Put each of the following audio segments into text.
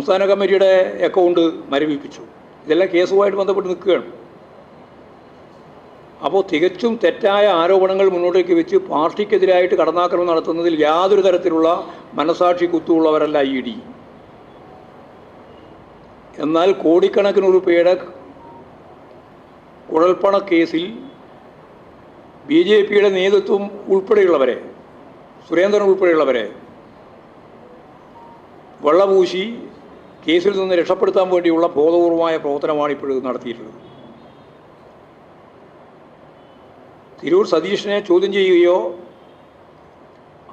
സംസ്ഥാന കമ്മിറ്റിയുടെ അക്കൗണ്ട് മരവിപ്പിച്ചു. ഇതെല്ലാം കേസുമായിട്ട് ബന്ധപ്പെട്ട് നിൽക്കുകയാണ്. അപ്പോൾ തികച്ചും തെറ്റായ ആരോപണങ്ങൾ മുന്നോട്ടേക്ക് വെച്ച് പാർട്ടിക്കെതിരായിട്ട് കടന്നാക്രമം നടത്തുന്നതിൽ യാതൊരു തരത്തിലുള്ള മനസാക്ഷി കുത്തുള്ളവരല്ല ഇ ഡി. എന്നാൽ കോടിക്കണക്കിന് രൂപയുടെ കുഴൽപ്പണ കേസിൽ ബി ജെ പിയുടെ നേതൃത്വം ഉൾപ്പെടെയുള്ളവരെ സുരേന്ദ്രൻ ഉൾപ്പെടെയുള്ളവരെ വെള്ളപൂശി കേസിൽ നിന്ന് രക്ഷപ്പെടുത്താൻ വേണ്ടിയുള്ള ബോധപൂർവമായ പ്രവർത്തനമാണ് ഇപ്പോഴും നടത്തിയിട്ടുള്ളത്. തിരൂർ സതീഷിനെ ചോദ്യം ചെയ്യുകയോ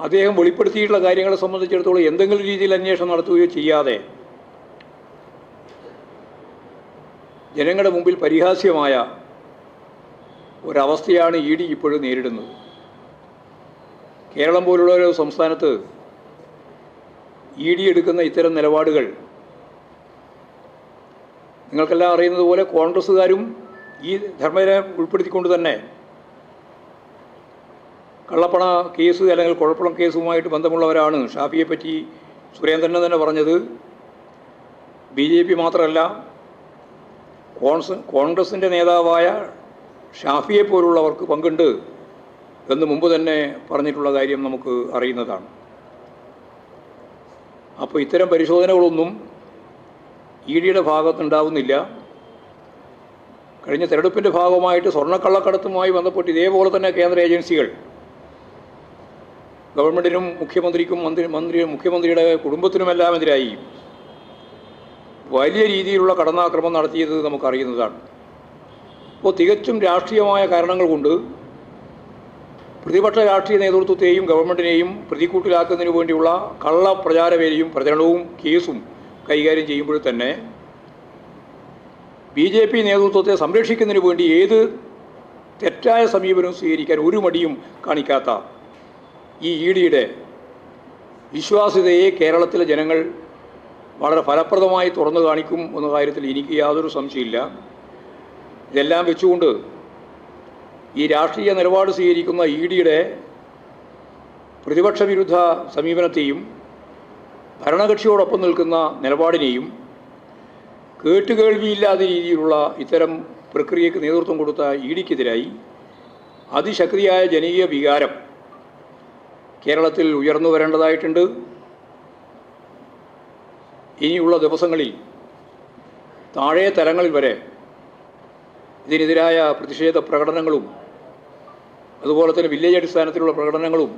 അദ്ദേഹം വെളിപ്പെടുത്തിയിട്ടുള്ള കാര്യങ്ങളെ സംബന്ധിച്ചിടത്തോളം എന്തെങ്കിലും രീതിയിൽ അന്വേഷണം നടത്തുകയോ ചെയ്യാതെ ജനങ്ങളുടെ മുമ്പിൽ പരിഹാസ്യമായ ഒരവസ്ഥയാണ് ഇ ഡി ഇപ്പോഴും നേരിടുന്നത്. കേരളം പോലുള്ള ഒരു സംസ്ഥാനത്ത് ഇ ഡി എടുക്കുന്ന ഇത്തരം നിലപാടുകൾ നിങ്ങൾക്കെല്ലാം അറിയുന്നത് പോലെ കോൺഗ്രസ്സുകാരും ഈ ധർമ്മനെ ഉൾപ്പെടുത്തിക്കൊണ്ട് തന്നെ കള്ളപ്പണ കേസ് അല്ലെങ്കിൽ കുഴപ്പണം കേസുമായിട്ട് ബന്ധമുള്ളവരാണ്. ഷാഫിയെ പറ്റി സുരേന്ദ്രൻ തന്നെ പറഞ്ഞത് ബി ജെ പി മാത്രമല്ല കോൺസ് കോൺഗ്രസിന്റെ നേതാവായ ഷാഫിയെ പോലുള്ളവർക്ക് പങ്കുണ്ട് എന്ന് മുമ്പ് തന്നെ പറഞ്ഞിട്ടുള്ള കാര്യം നമുക്ക് അറിയുന്നതാണ്. അപ്പോൾ ഇത്തരം പരിശോധനകളൊന്നും ഇ ഡിയുടെ ഭാഗത്തുണ്ടാവുന്നില്ല. കഴിഞ്ഞ തെരഞ്ഞെടുപ്പിന്റെ ഭാഗമായിട്ട് സ്വർണക്കള്ളക്കടത്തുമായി ബന്ധപ്പെട്ട് ഇതേപോലെ തന്നെ കേന്ദ്ര ഏജൻസികൾ ഗവൺമെന്റിനും മുഖ്യമന്ത്രിക്കും മന്ത്രി മന്ത്രി മുഖ്യമന്ത്രിയുടെ കുടുംബത്തിനുമെല്ലാം എതിരായി വലിയ രീതിയിലുള്ള കടന്നാക്രമം നടത്തിയത് നമുക്കറിയുന്നതാണ്. അപ്പോൾ തികച്ചും രാഷ്ട്രീയമായ കാരണങ്ങൾ കൊണ്ട് പ്രതിപക്ഷ രാഷ്ട്രീയ നേതൃത്വത്തെയും ഗവൺമെന്റിനെയും പ്രതിക്കൂട്ടിലാക്കുന്നതിന് വേണ്ടിയുള്ള കള്ള പ്രചാരവേലയും പ്രചരണവും കേസും കൈകാര്യം ചെയ്യുമ്പോൾ തന്നെ ബി ജെ പി നേതൃത്വത്തെ സംരക്ഷിക്കുന്നതിന് വേണ്ടി ഏത് തെറ്റായ സമീപനവും സ്വീകരിക്കാൻ ഒരു മടിയും കാണിക്കാത്ത ഈ ഇ ഡിയുടെ വിശ്വാസ്യതയെ കേരളത്തിലെ ജനങ്ങൾ വളരെ ഫലപ്രദമായി തുറന്നു കാണിക്കും എന്ന കാര്യത്തിൽ എനിക്ക് യാതൊരു സംശയമില്ല. ഇതെല്ലാം വെച്ചുകൊണ്ട് ഈ രാഷ്ട്രീയ നിലപാട് സ്വീകരിക്കുന്ന ഇ ഡിയുടെ പ്രതിപക്ഷ വിരുദ്ധ സമീപനത്തെയും ഭരണകക്ഷിയോടൊപ്പം നിൽക്കുന്ന നിലപാടിനെയും കേട്ടുകേൾവിയില്ലാത്ത രീതിയിലുള്ള ഇത്തരം പ്രക്രിയയ്ക്ക് നേതൃത്വം കൊടുത്ത ഇ ഡിക്കെതിരായി അതിശക്തിയായ ജനകീയ വികാരം കേരളത്തിൽ ഉയർന്നു വരേണ്ടതായിട്ടുണ്ട്. ഇനിയുള്ള ദിവസങ്ങളിൽ താഴെ തലങ്ങളിൽ വരെ ഇതിനെതിരായ പ്രതിഷേധ പ്രകടനങ്ങളും അതുപോലെ തന്നെ വില്ലേജ് അടിസ്ഥാനത്തിലുള്ള പ്രകടനങ്ങളും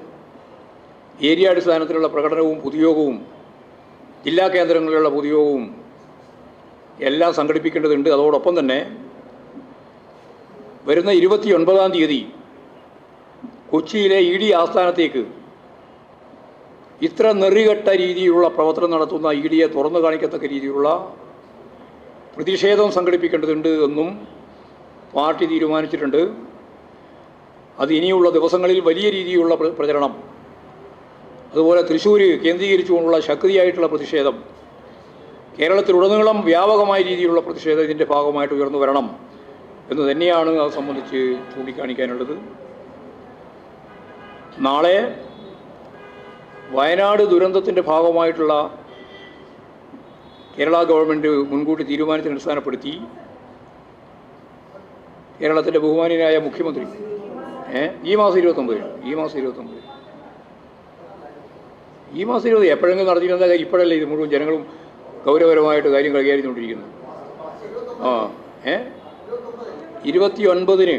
ഏരിയ അടിസ്ഥാനത്തിലുള്ള പ്രകടനവും പൊതുയോഗവും ജില്ലാ കേന്ദ്രങ്ങളിലുള്ള പൊതുയോഗവും എല്ലാം സംഘടിപ്പിക്കേണ്ടതുണ്ട്. അതോടൊപ്പം തന്നെ വരുന്ന ഇരുപത്തി ഒൻപതാം തീയതി കൊച്ചിയിലെ ഇ ഡി ആസ്ഥാനത്തേക്ക് ഇത്ര നെറികെട്ട രീതിയിലുള്ള പ്രവർത്തനം നടത്തുന്ന ഇ ഡിയെ തുറന്നു കാണിക്കത്തക്ക രീതിയിലുള്ള പ്രതിഷേധം സംഘടിപ്പിക്കേണ്ടതുണ്ട് എന്നും പാർട്ടി തീരുമാനിച്ചിട്ടുണ്ട്. അത് ഇനിയുള്ള ദിവസങ്ങളിൽ വലിയ രീതിയിലുള്ള പ്രചരണം അതുപോലെ തൃശ്ശൂർ കേന്ദ്രീകരിച്ചുകൊണ്ടുള്ള ശക്തിയായിട്ടുള്ള പ്രതിഷേധം കേരളത്തിലുടനീളം വ്യാപകമായ രീതിയിലുള്ള പ്രതിഷേധം ഇതിന്റെ ഭാഗമായിട്ട് ഉയർന്നു വരണം എന്ന് തന്നെയാണ് അത് സംബന്ധിച്ച് ചൂണ്ടിക്കാണിക്കാനുള്ളത്. നാളെ വയനാട് ദുരന്തത്തിന്റെ ഭാഗമായിട്ടുള്ള കേരള ഗവൺമെന്റ് മുൻകൂട്ടി തീരുമാനത്തിന് അടിസ്ഥാനപ്പെടുത്തി കേരളത്തിന്റെ ബഹുമാനീയനായ മുഖ്യമന്ത്രി ഈ മാസം ഇരുപത്തൊമ്പതിന് ഈ മാസം ഇരുപത്തൊമ്പത് ഈ മാസം ഇരുപത് എപ്പോഴെങ്കിലും നടത്തിയിരുന്ന ഇപ്പോഴല്ലേ ഇത് മുഴുവൻ ജനങ്ങളും ഗൗരവപരമായിട്ട് കാര്യം കൈകാര്യം ആ ഏ? ഇരുപത്തി ഒൻപതിന്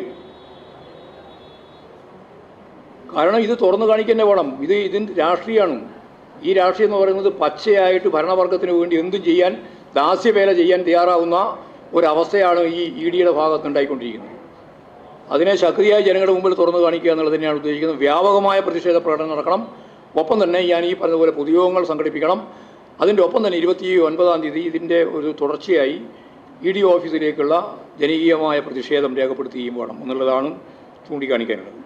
കാരണം ഇത് തുറന്നു കാണിക്കന്നെ വേണം. ഇത് ഇതിന്റെ രാഷ്ട്രീയമാണ്. ഈ രാഷ്ട്രീയം എന്ന് പറയുന്നത് പച്ചയായിട്ട് ഭരണവർഗത്തിന് വേണ്ടി എന്തും ചെയ്യാൻ ദാസ്യവേല ചെയ്യാൻ തയ്യാറാവുന്ന ഒരവസ്ഥയാണ് ഈ ഇ ഡിയുടെ ഭാഗത്ത് ഉണ്ടായിക്കൊണ്ടിരിക്കുന്നത് അതിനെ ശക്തിയായി ജനങ്ങളുടെ മുമ്പിൽ തുറന്നു കാണിക്കുക എന്നുള്ളത് തന്നെയാണ് ഉദ്ദേശിക്കുന്നത്. വ്യാപകമായ പ്രതിഷേധ പ്രകടനം നടക്കണം. ഒപ്പം തന്നെ ഞാൻ ഈ പറഞ്ഞതുപോലെ പൊതുയോഗങ്ങൾ സംഘടിപ്പിക്കണം. അതിന്റെ ഒപ്പം തന്നെ ഇരുപത്തി ഒൻപതാം തീയതി ഇതിന്റെ ഒരു തുടർച്ചയായി ഇ ഡി ഓഫീസിലേക്കുള്ള ജനകീയമായ പ്രതിഷേധം രേഖപ്പെടുത്തുകയും വേണം എന്നുള്ളതാണ് ചൂണ്ടിക്കാണിക്കാനുള്ളത്.